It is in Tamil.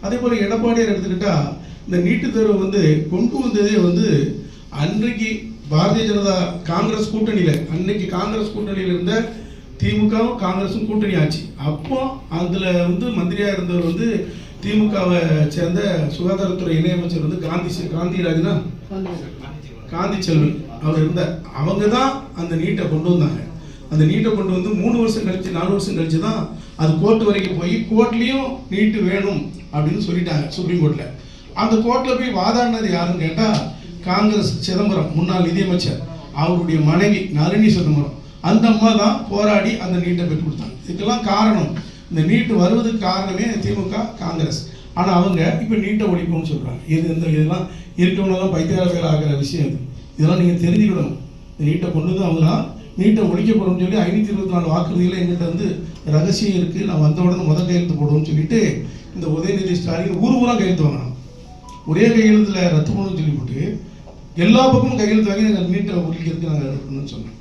அதே போல் எடப்பாடியார் எடுத்துக்கிட்டா இந்த நீட்டுத் தேர்வை வந்து கொண்டு வந்ததே வந்து அன்றைக்கு பாரதிய ஜனதா காங்கிரஸ் கூட்டணியில் அன்னைக்கு காங்கிரஸ் கூட்டணியில் இருந்த திமுகவும் காங்கிரஸும் கூட்டணி ஆச்சு. அப்போ அதில் வந்து மந்திரியாக இருந்தவர் வந்து திமுகவை சேர்ந்த சுகாதாரத்துறை இணையமைச்சர் வந்து காந்தி சி- காந்திராஜ்னா காந்தி செல்வன். அவர் இருந்த அவங்க தான் அந்த நீட்டை கொண்டு வந்தாங்க. அந்த நீட்டை கொண்டு வந்து மூணு வருஷம் கழிச்சு நாலு வருஷம் கழிச்சு தான் அது கோர்ட் வரைக்கும் போய் கோர்ட்லேயும் நீட்டு வேணும் அப்படின்னு சொல்லிட்டாங்க சுப்ரீம் கோர்ட்டில் அந்த கோர்ட்டில் போய் வாதாடினது யாருன்னு கேட்டால் காங்கிரஸ் சிதம்பரம் முன்னாள் நிதியமைச்சர் அவருடைய மனைவி நளினி சிதம்பரம். அந்த அம்மா தான் போராடி அந்த நீட்டை பெற்று கொடுத்தாங்க. இதுக்கெல்லாம் காரணம் இந்த நீட்டு வருவதுக்கு காரணமே திமுக காங்கிரஸ். ஆனால் அவங்க இப்போ நீட்டை ஒழிப்போம்னு சொல்கிறாங்க இது இந்த இதெல்லாம் இருக்கவங்களாம் பைத்தியாளர்கள் ஆகிற விஷயம் இது. இதெல்லாம் நீங்கள் தெரிஞ்சுக்கணும். இந்த நீட்டை கொண்டு வந்து அவங்க தான் நீட்டை ஒழிக்க போகிறோம்னு சொல்லி ஐநூற்றி இருபத்தி நாலு வாக்குறுதிகளை எங்கிட்ட வந்து ரகசியம் இருக்குது நான் வந்த உடனே முதல் கையெழுத்து போடுவோம்னு சொல்லிட்டு இந்த உதயநிதி ஸ்டாலின் ஊர் ஊராக கையெழுத்து வாங்கினான் ஒரே கையெழுத்தில் ரத்து பண்ணணும்னு சொல்லி போட்டு எல்லா பக்கமும் கையெழுத்து வாங்கி நாங்கள் நீட்டை ஒழிக்கிறதுக்கு நாங்கள் இருக்கணும்னு சொன்னோம்.